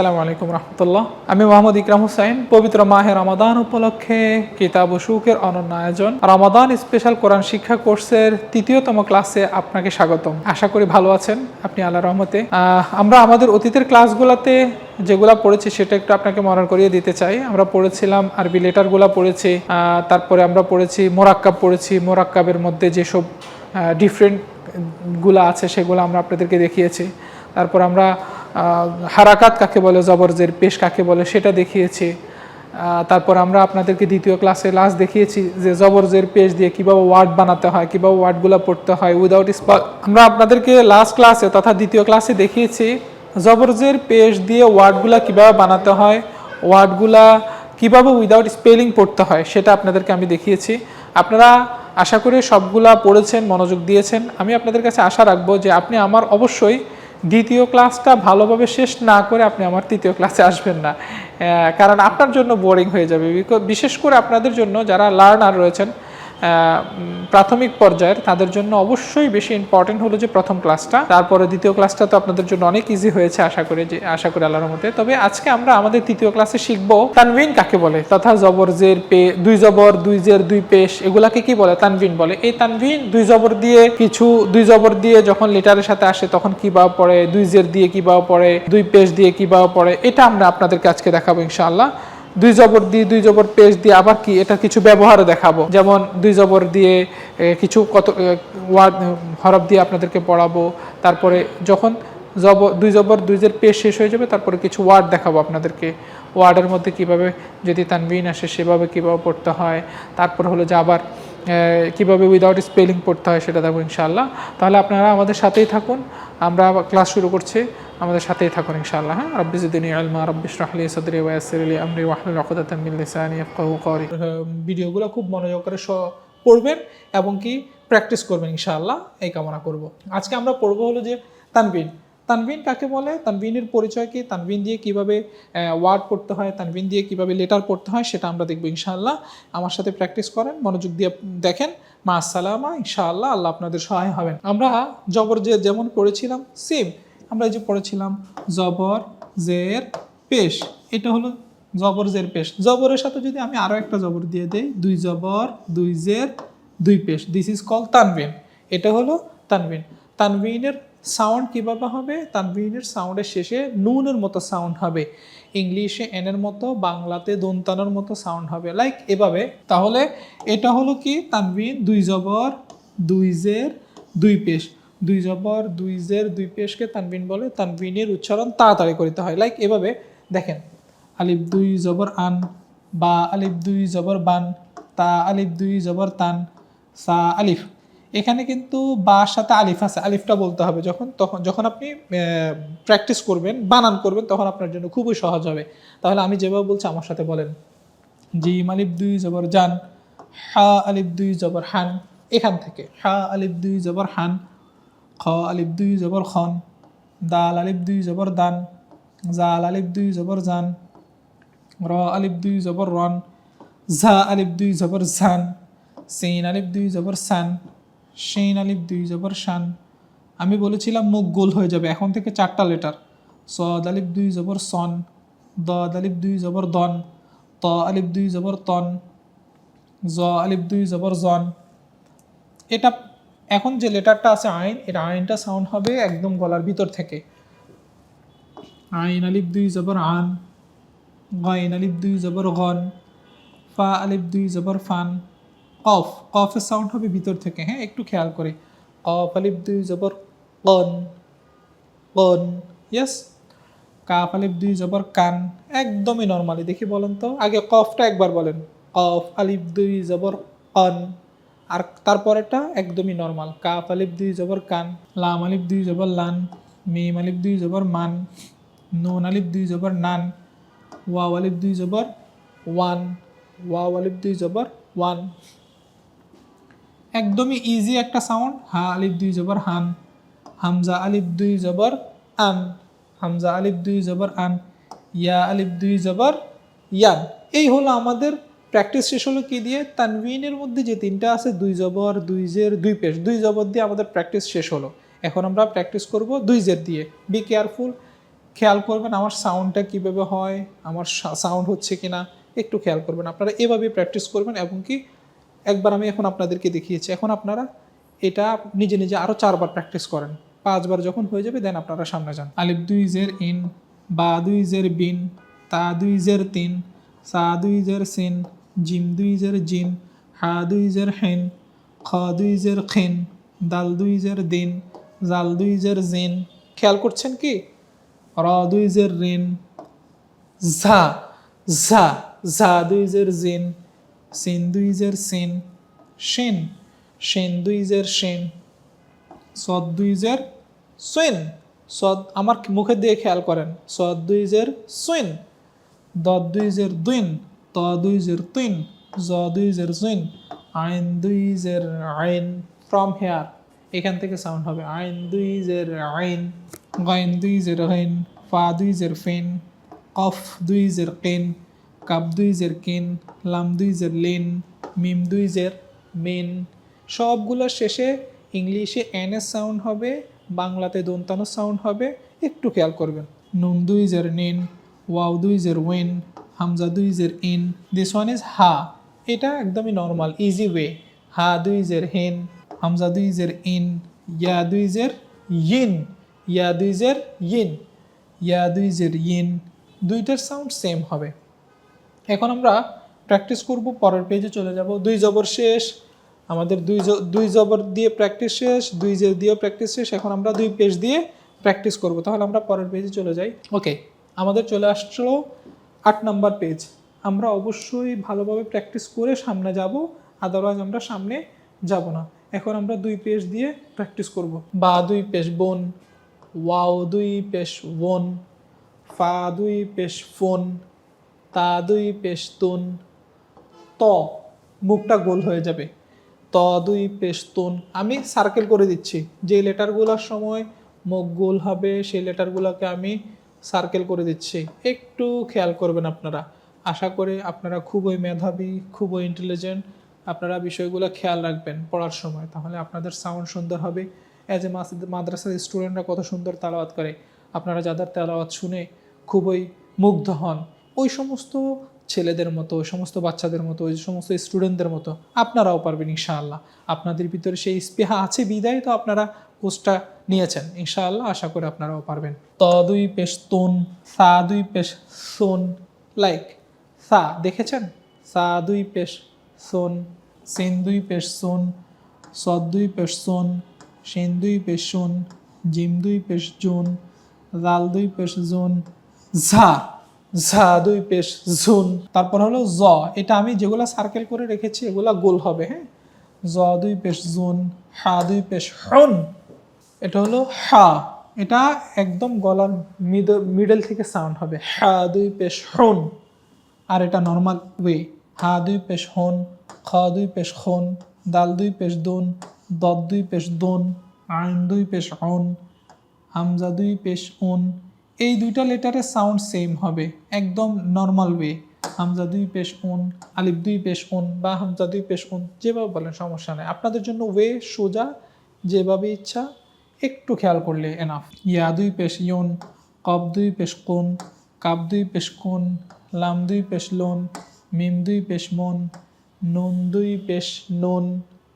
আসসালামু আলাইকুম রহমতুল্লাহ। আমি মোহাম্মদ ইকরাম হুসাইন। পবিত্র মাহে রমাদান উপলক্ষে কিতাব ও সুখের অনন্য আয়োজন। রমাদান স্পেশাল কোরআন শিক্ষা কোর্সের তৃতীয়তম ক্লাসে আপনাকে স্বাগতম। আশা করি ভালো আছেন আপনি আল্লাহ রহমতে। আমরা আমাদের অতীতের ক্লাসগুলোতে যেগুলা পড়েছি সেটা একটু আপনাকে মনে করিয়ে দিতে চাই। আমরা পড়েছিলাম আরবি লেটারগুলা পড়েছি তারপরে আমরা পড়েছি মোরাক্কাব পড়েছি। মোরাক্কাবের মধ্যে যেসব ডিফারেন্টগুলা আছে সেগুলো আমরা আপনাদেরকে দেখিয়েছি। তারপর আমরা হারাকাত কাকে বলে জবরজের পেশ কাকে বলে সেটা দেখিয়েছি। তারপর আমরা আপনাদেরকে দ্বিতীয় ক্লাসে লাস্ট দেখিয়েছি যে জবরজের পেশ দিয়ে কীভাবে ওয়ার্ড বানাতে হয় কীভাবে ওয়ার্ডগুলো পড়তে হয় উইদাউট স্পট আমরা আপনাদেরকে লাস্ট ক্লাসে তথা দ্বিতীয় ক্লাসে দেখিয়েছি জবরজের পেশ দিয়ে ওয়ার্ডগুলা কীভাবে বানাতে হয় ওয়ার্ডগুলা কীভাবে উইদাউট স্পেলিং পড়তে হয় সেটা আপনাদেরকে আমি দেখিয়েছি। আপনারা আশা করি সবগুলা পড়েছেন মনোযোগ দিয়েছেন। আমি আপনাদের কাছে আশা রাখব যে আপনি আমার অবশ্যই দ্বিতীয় ক্লাসটা ভালোভাবে শেষ না করে আপনি আমার তৃতীয় ক্লাসে আসবেন না। কারণ আপনার জন্য বোরিং হয়ে যাবে। বিশেষ করে আপনাদের জন্য যারা লার্নার রয়েছেন প্রাথমিক পর্যায়ের তাদের জন্য অবশ্যই বেশি ইম্পর্টেন্ট হলো যে প্রথম ক্লাসটা তারপরে দ্বিতীয় ক্লাসটা তো আপনাদের জন্য অনেক ইজি হয়েছে আশা করি যে, আশা করি আল্লাহর মতে তবে আজকে আমরা আমাদের তৃতীয় ক্লাসে শিখব তানভিন কাকে বলে? তথা জবর, জের, পে, দুই জবর, দুই জের, দুই পেশ, এগুলাকে কি বলে তানভিন বলে? এই তানভিন দুই জবর দিয়ে কিছু, দুই জবর দিয়ে যখন লেটারের সাথে আসে তখন কি বা পড়ে? দুই জের দিয়ে কি বা পড়ে? দুই পেশ দিয়ে কি বা পড়ে? এটা আমরা আপনাদেরকে আজকে দেখাবো ইনশাআল্লাহ। দুই জবর দিয়ে, দুই জবর পেজ দিয়ে আবার কি এটা কিছু ব্যবহারও দেখাবো। যেমন দুই জবর দিয়ে কিছু কত ওয়ার্ড হরফ দিয়ে আপনাদেরকে পড়াবো। তারপরে যখন জব, দুই জবর দুইজের পেজ শেষ হয়ে যাবে, তারপরে কিছু ওয়ার্ড দেখাবো আপনাদেরকে। ওয়ার্ডের মধ্যে কীভাবে যদি তানবিন আসে, সেভাবে কীভাবে পড়তে হয়। তারপর হলো যে আবার কীভাবে উইদাউট স্পেলিং পড়তে হয় সেটা দেখব ইনশাল্লাহ তাহলে আপনারা আমাদের সাথেই থাকুন। আমরা ক্লাস শুরু করছি। আমাদের সাথেই থাকুন ইনশাআল্লাহ হ্যাঁ? রব্বি জিদনি ইলমা রব্বি ইশরাহ লি সাদরি ওয়া ইয়াসসির লি আমরি ওয়াহলুল উকদাতাম মিন ভিডিওগুলো খুব মনোযোগ করে পড়বেন এবং কি প্র্যাকটিস করবেন ইনশাআল্লাহ, এই কামনা করব। আজকে আমরা পড়ব হলো যে তানবিন। তানবিন কাকে বলে? তানবিনের পরিচয় কি? তানবিন দিয়ে কীভাবে ওয়ার্ড পড়তে হয়? তানবিন দিয়ে কীভাবে লেটার পড়তে হয় সেটা আমরা দেখব ইনশাআল্লাহ। আমার সাথে প্র্যাকটিস করেন, মনোযোগ দিয়ে দেখেন। মা আসসালামা ইনশাআল্লাহ আল্লাহ আপনাদের সহায় হবেন। আমরা জবর যে যেমন পড়েছিলাম সেম আমরা এই যে পড়েছিলাম, জবর, জের, পেশ। এটা হলো জবর, জের, পেশ। জবরের সাথে যদি আমি আরও একটা জবর দিয়ে দেই, দুই জবর, দুই জের, দুই পেশ। দিস ইজ কল তানবিন এটা হলো তানবিন তানবিনের সাউন্ড কীভাবে হবে? তানবিনের সাউন্ডের শেষে নুনের মতো সাউন্ড হবে। ইংলিশে এনের মতো, বাংলাতে দন্তানোর মতো সাউন্ড হবে। লাইক এভাবে। তাহলে এটা হলো কি? তানবিন দুই জবর, দুই জের, দুই পেশ। দুই জবর, দুই জের, দুই পেশকে তানবিন বলে। তানবিনের উচ্চারণ তাড়াতাড়ি করতে হয়। লাইক এভাবে। দেখেন। আলিফ দুই জবর আন, বা আলিফ দুই জবর বান, তা আলিফ দুই জবর তান, সা আলিফ। এখানে কিন্তু বার সাথে আলিফ আছে, আলিফটা বলতে হবে যখন, তখন, যখন আপনি প্র্যাকটিস করবেন, বানান করবেন, তখন আপনার জন্য খুবই সহজ হবে। তাহলে আমি যেভাবে বলছি আমার সাথে বলেন। জিম, আলিফ দুই, জবর জান, হা, আলিফ দুই, জবর হান, এখান থেকে, হা, আলিফ দুই, জবর হান, খ, আলিফ দুই, জবর খন, দাল, আলিফ দুই, জবর দান, জাল, আলিফ দুই, জবর জান, র, আলিফ দুই, জবর রন, ঝা, আলিফ দুই, জবর ঝান, সিন, আলিফ দুই, জবর সান শিন আলিফ দুই জবর শান। আমি বলেছিলাম মুখ গোল হয়ে যাবে, এখন থেকে চারটা লেটার সদ আলিফ দুই জবর সন, দদ আলিফ দুই জবর দন, ত আলিফ দুই জবর তন, জ আলিফ দুই জবর জন। এটা এখন যে লেটারটা আছে আইন, এটা আইনটা সাউন্ড হবে একদম গলার ভিতর থেকে। আইন আলিফ দুই জবর আন গাইন আলিফ দুই জবর গন, ফা আলিফ দুই জবর ফান। কফ, কফের সাউন্ড হবে ভিতর থেকে হ্যাঁ একটু খেয়াল করে। কফ আলিফ দুই, জবর কন কন ইয়েস কাফ আলিফ দুই, জবর কান, একদমই নর্মালি দেখি বলেন তো। আগে কফটা একবার বলেন। কফ আলিফ দুই, জবর কন, আর তারপরেটা একদমই নর্মাল কাফ আলিফ দুই, জবর কান, লাম আলিফ দুই, জবর লান, মিম আলিফ দুই, জবর মান, নুন আলিফ দুই, জবর নান, ওয়াও আলিফ দুই, জবর ওয়ান, ওয়াও আলিফ দুই, জবর ওয়ান। একদমই ইজি একটা সাউন্ড হা আলিফ দুই জবর হান, হামজা আলিফ দুই জবর আন, হামজা আলিফ দুই জবর আন, ইয়া আলিফ দুই জবর ইয়ান। এই হলো আমাদের প্র্যাকটিস শেষ হলো কি দিয়ে? তানবিনের মধ্যে যে তিনটা আছে, দুই জবর, দুই জের, দুই পেশ, দুই জবর দিয়ে আমাদের প্র্যাকটিস শেষ হলো। এখন আমরা প্র্যাকটিস করব দুই জের দিয়ে। বি কেয়ারফুল খেয়াল করবেন আমার সাউন্ডটা কীভাবে হয়, আমার সাউন্ড হচ্ছে কি না একটু খেয়াল করবেন। আপনারা এভাবে প্র্যাকটিস করবেন এবং কি একবার আমি এখন আপনাদেরকে দেখিয়েছি এখন আপনারা এটা নিজে নিজে আরও চারবার প্র্যাকটিস করেন পাঁচবার যখন হয়ে যাবে দেন আপনারা সামনে যান আলিফ দুই জের ইন বা দুই জের বিন তা দুই জের তিন সা দুই জের সিন জিম দুই জের জিম হা দুই জের হেন খ দুই জের খিন দাল দুই জের দিন জাল দুই জের জিন খেয়াল করছেন কি র দুই জের রিন ঝা ঝা ঝা দুই জের জিন সিন। দুই জের সিন। শিন শিন দুই জের শিন সদ দুই জের সুইন সদ আমার মুখের দিয়ে খেয়াল করেন। সদ দুই জের সুইন দ দুই জের দুইন। ত দুই জের তুইন জ দুই জের জুইন আইন। দুই জের আইন ফ্রম হেয়ার এখান থেকে সাউন্ড হবে। আইন। দুই জের আইন। গাইন দুই জের গাইন ফা দুই জের ফিন। কফ দুই জের কিন কাপ দুই জের কিন লাম দুই জের লিন মিম দুই জের মিন সবগুলোর শেষে ইংলিশে এন এস সাউন্ড হবে বাংলাতে দন্তানো সাউন্ড হবে একটু খেয়াল করবেন নুন দুই জের নিন ওয়াও দুই জের ওয়েন হামজা দুই জের ইন দিস ওয়ান ইজ হা এটা একদমই নর্মাল ইজি ওয়ে হা দুই জের হেন হামজা দুই জের ইন ইয়া দুই জের ইন ইয়া দুই জের ইন ইয়া দুই জের ইন দুইটার সাউন্ড সেম হবে এখন আমরা প্র্যাকটিস করব পরের পেজে চলে যাব। দুই জবর শেষ আমাদের দুই জ- দুই জবর দিয়ে প্র্যাকটিস শেষ দুই জের দিয়ে প্র্যাকটিস শেষ। এখন আমরা দুই পেজ দিয়ে প্র্যাকটিস করব। তাহলে আমরা পরের পেজে চলে যাই। ওকে আমাদের চলে আসলো আট নাম্বার পেজ আমরা অবশ্যই ভালোভাবে প্র্যাকটিস করে সামনে যাব আদারওয়াইজ আমরা সামনে যাব না। এখন আমরা দুই পেজ দিয়ে প্র্যাকটিস করব। বা দুই পেশ বোন ওয়াও দুই পেশ ওন ফা দুই পেশ ফোন তা দুই পেশ তুন ত, মুখটা গোল হয়ে যাবে। ত দুই পেশ আমি সার্কেল করে দিচ্ছি। যে লেটারগুলোর সময় মুখ গোল হবে, সেই লেটারগুলোকে আমি সার্কেল করে দিচ্ছি। একটু খেয়াল করবেন আপনারা। আশা করে আপনারা খুবই মেধাবী, খুবই ইন্টেলিজেন্ট আপনারা বিষয়গুলো খেয়াল রাখবেন পড়ার সময়। তাহলে আপনাদের সাউন্ড সুন্দর হবে। অ্যাজ এ মাদ্রাসার স্টুডেন্টরা কত সুন্দর তালাওয়াত করে। আপনারা যাদের তেলাওয়াত শুনে খুবই মুগ্ধ হন। ওই সমস্ত ছেলেদের মতো, ওই সমস্ত বাচ্চাদের মতো, ওই সমস্ত স্টুডেন্টদের মতো আপনারাও পারবেন ইনশাআল্লাহ। আপনাদের ভিতরে সেই স্পেহা আছে, বিদায় তো আপনারা কোর্সটা নিয়েছেন। ইনশাআল্লাহ আশা করি আপনারাও পারবেন। ত দুই পেশ তোন, সা দুই পেশ সোন লাইক সা দেখেছেন? সা দুই পেশ সোন, সেন দুই পেশ সোন, সদ দুই পেশ সোন শিন দুই পেশ সোন, জিম দুই পেশ জোন, জাল দুই পেশ জোন ঝা ঝা দুই পেশ জুন তারপর হলো জ এটা আমি যেগুলো সার্কেল করে রেখেছি এগুলা গোল হবে হ্যাঁ জ দুই পেশ জুন হা দুই পেশ হন এটা হলো হা এটা একদম গলার মিডল থেকে সাউন্ড হবে হা দুই পেশ হন আর এটা নর্মাল ওয়ে হা দুই পেশ হন খ দুই পেশ খন দাল দুই পেশ দোন দদ দুই পেশ দোন আইন দুই পেশ অন হামজা দুই পেশ ওন এই দুইটা লেটারের সাউন্ড সেম হবে একদম নর্মাল ওয়ে হামজা দুই পেশ ওন আলিফ দুই পেশ ওন বা হামজা দুই পেশ ওন যেভাবে বলেন সমস্যা নেই আপনাদের জন্য ওয়ে সোজা যেভাবে ইচ্ছা একটু খেয়াল করলে এনাফ ইয়া দুই পেশ ইয়ন কব দুই পেশ কোন কাপ দুই পেশ কোন লাম দুই পেশ লোন মিম দুই পেশ মন নুন দুই পেশ নুন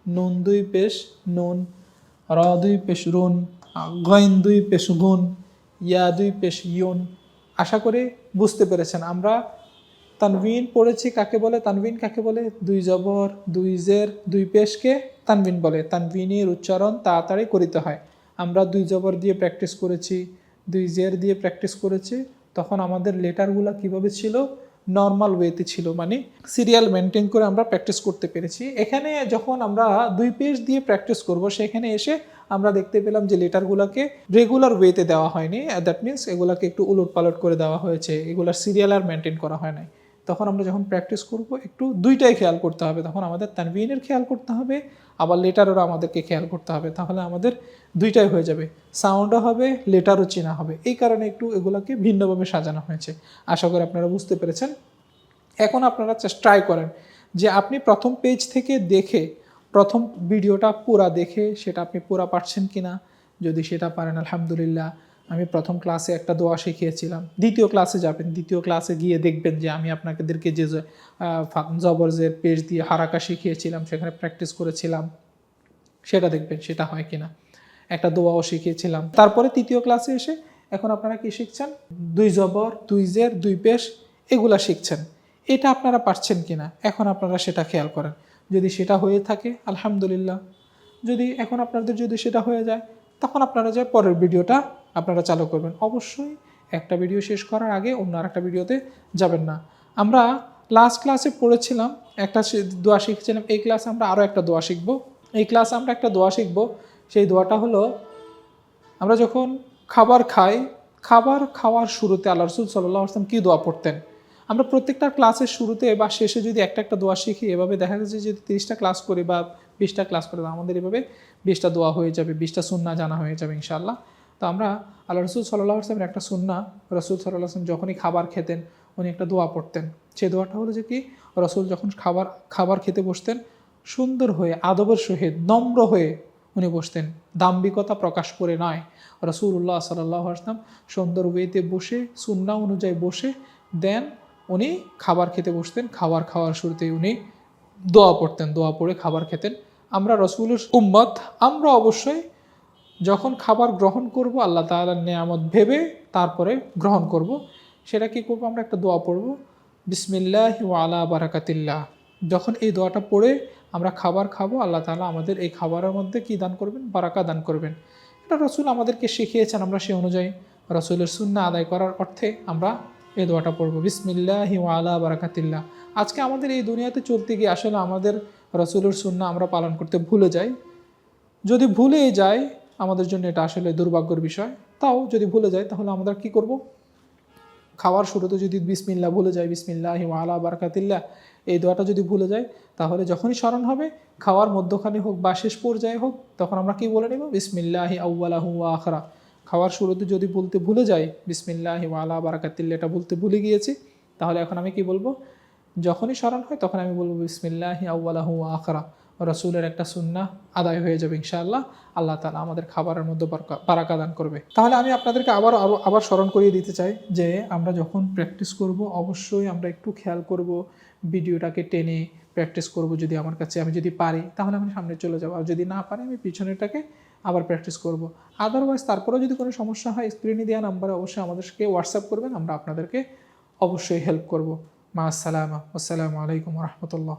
নুন দুই পেশ নুন র দুই পেশ রুন গইন দুই পেশ গুন ইয়া দুই পেশ ইয়ন আশা করি বুঝতে পেরেছেন। আমরা তানভিন পড়েছি কাকে বলে? তানভিন কাকে বলে? দুই জবর, দুই জের, দুই পেশকে তানভিন বলে। তানভিনের উচ্চারণ তাড়াতাড়ি করিতে হয়। আমরা দুই জবর দিয়ে প্র্যাকটিস করেছি, দুই জের দিয়ে প্র্যাকটিস করেছি। তখন আমাদের লেটারগুলো কীভাবে ছিল? নর্মাল ওয়েতে ছিল মানে সিরিয়াল মেনটেন করে আমরা প্র্যাকটিস করতে পেরেছি। এখানে যখন আমরা দুই পেজ দিয়ে প্র্যাকটিস করব, সেখানে এসে আমরা দেখতে পেলাম যে লেটারগুলোকে রেগুলার ওয়েতে দেওয়া হয়নি দ্যাট মিনস এগুলাকে একটু উলট পালট করে দেওয়া হয়েছে, এগুলার সিরিয়াল আর মেনটেন করা হয় নাই। তখন আমরা যখন প্র্যাকটিস করব, একটু দুইটাই খেয়াল করতে হবে। তখন আমাদের তানভিনের খেয়াল করতে হবে, আবার লেটারেরও আমাদেরকে খেয়াল করতে হবে। তাহলে আমাদের দুইটাই হয়ে যাবে। সাউন্ডও হবে লেটারও চেনা হবে। এই কারণে একটু এগুলোকে ভিন্নভাবে সাজানো হয়েছে। আশা করি আপনারা বুঝতে পেরেছেন। এখন আপনারা ট্রাই করেন যে আপনি প্রথম পেজ থেকে দেখে প্রথম ভিডিওটা পুরা দেখে সেটা আপনি পুরা পারছেন কি না যদি সেটা পারেন, আলহামদুলিল্লাহ, আমি প্রথম ক্লাসে একটা দোয়া শিখিয়েছিলাম। দ্বিতীয় ক্লাসে যাবেন, দ্বিতীয় ক্লাসে গিয়ে দেখবেন যে আমি আপনাদেরকে যে জবরজের পেজ দিয়ে হারাকা শিখিয়েছিলাম, সেখানে প্র্যাকটিস করেছিলাম, সেটা দেখবেন সেটা হয় কিনা। একটা দোয়াও শিখিয়েছিলাম। তারপরে তৃতীয় ক্লাসে এসে এখন আপনারা কি শিখছেন? দুই জবর, দুই জের, দুই পেশ, এগুলা শিখছেন। এটা আপনারা পারছেন কিনা? এখন আপনারা সেটা খেয়াল করেন। যদি সেটা হয়ে থাকে, আলহামদুলিল্লাহ। যদি এখন আপনাদের যদি সেটা হয়ে যায়, তখন আপনারা যে পরের ভিডিওটা আপনারা চালু করবেন। অবশ্যই একটা ভিডিও শেষ করার আগে অন্য আর একটা ভিডিওতে যাবেন না। আমরা লাস্ট ক্লাসে পড়েছিলাম, একটা দোয়া শিখছিলাম, এই ক্লাসে আমরা আরও একটা দোয়া শিখব। এই ক্লাসে আমরা একটা দোয়া শিখব, সেই দোয়াটা হলো, আমরা যখন খাবার খাই, খাবার খাওয়ার শুরুতে আল্লাহ রসুল সাল্লাহ আসলাম কী দোয়া পড়তেন? আমরা প্রত্যেকটা ক্লাসের শুরুতে বা শেষে যদি একটা একটা দোয়া শিখি, এভাবে দেখা যাচ্ছে যদি তিরিশটা ক্লাস করি বা বিশটা ক্লাস করি, আমাদের এভাবে বিশটা দোয়া হয়ে যাবে, বিশটা সুন্না জানা হয়ে যাবে ইনশাআল্লাহ। তো আমরা আল্লাহ রসুল সাল্লাহ আসলামের একটা সুন্না, রসুল সাল্লাহ আসলাম যখনই খাবার খেতেন, উনি একটা দোয়া পড়তেন। সেই দোয়াটা হলো যে কি, রসুল যখন খাবার খাবার খেতে বসতেন, সুন্দর হয়ে, আদবের সহিত, নম্র হয়ে উনি বসতেন। দাম্ভিকতা প্রকাশ করে নয়। রসুল্লাহ সাল্লাহ আসলাম সুন্দর ওয়েতে বসে, সুন্না অনুযায়ী বসে, দেন উনি খাবার খেতে বসতেন, খাবার খাওয়ার শুরুতেই উনি দোয়া পড়তেন, দোয়া পড়ে খাবার খেতেন। আমরা রসুলের উম্মত, আমরা অবশ্যই যখন খাবার গ্রহণ করব, আল্লাহ তাআলার নিয়ামত ভেবে তারপরে গ্রহণ করব। সেটা কী করব? আমরা একটা দোয়া পড়ব, বিসমিল্লাহ আলা বারাকাতিল্লাহ। যখন এই দোয়াটা পড়ে আমরা খাবার খাব, আল্লাহ তাআলা আমাদের এই খাবারের মধ্যে কি দান করবেন? বারাকা দান করবেন। এটা রসুল আমাদেরকে শিখিয়েছেন আমরা সেই অনুযায়ী। রসুলের সুন্না আদায় করার অর্থে আমরা এই দোয়াটা পড়ব। বিসমিল্লাহ আলা বারাকাতিল্লাহ। আজকে আমাদের এই দুনিয়াতে চলতে গিয়ে আসলে আমাদের রসুলের সুন্না আমরা পালন করতে ভুলে যাই। যদি ভুলে যাই, আমাদের জন্য এটা আসলে দুর্ভাগ্যের বিষয়। তাও যদি ভুলে যায় তাহলে আমরা কি করব? খাওয়ার শুরুতে যদি বিসমিল্লা ভুলে যায় বিসমিল্লাহ আলা বারকাতিল্লাহ, এই দোয়াটা যদি ভুলে যায় তাহলে যখনই স্মরণ হবে, খাওয়ার মধ্যখানে হোক বা শেষ পর্যায়ে হোক, তখন আমরা কি বলে নেব? বিসমিল্লাহি আউ্লাহু আখরা। খাওয়ার শুরুতে যদি বলতে ভুলে যাই, বিসমিল্লাহি আলা বারাকাতিল্লা এটা বলতে ভুলে গিয়েছি, তাহলে এখন আমি কি বলব? যখনই স্মরণ হয় তখন আমি বলব বিসমিল্লাহি আউ্লাহু আখরা, রসুলের একটা সুন্না আদায় হয়ে যাবে ইনশাআল্লাহ, আল্লাহ তালা আমাদের খাবারের মধ্যে বারকা- দান করবে। তাহলে আমি আপনাদেরকে আবার আবার- স্মরণ করিয়ে দিতে চাই যে আমরা যখন প্র্যাকটিস করব, অবশ্যই আমরা একটু খেয়াল করব, ভিডিওটাকে টেনে প্র্যাকটিস করব যদি আমার কাছে আমি যদি পারি, তাহলে আমি সামনে চলে যাব। আর যদি না পারি, আমি পিছনেরটাকে আবার প্র্যাকটিস করব। আদারওয়াইজ তারপরেও যদি কোনো সমস্যা হয় স্ক্রিনে দেওয়া নাম্বারে অবশ্যই আমাদেরকে হোয়াটসঅ্যাপ করবেন, আমরা আপনাদেরকে অবশ্যই হেল্প করব। মা, আসসালামা আসসালামু আলাইকুম রহমতুল্লাহ।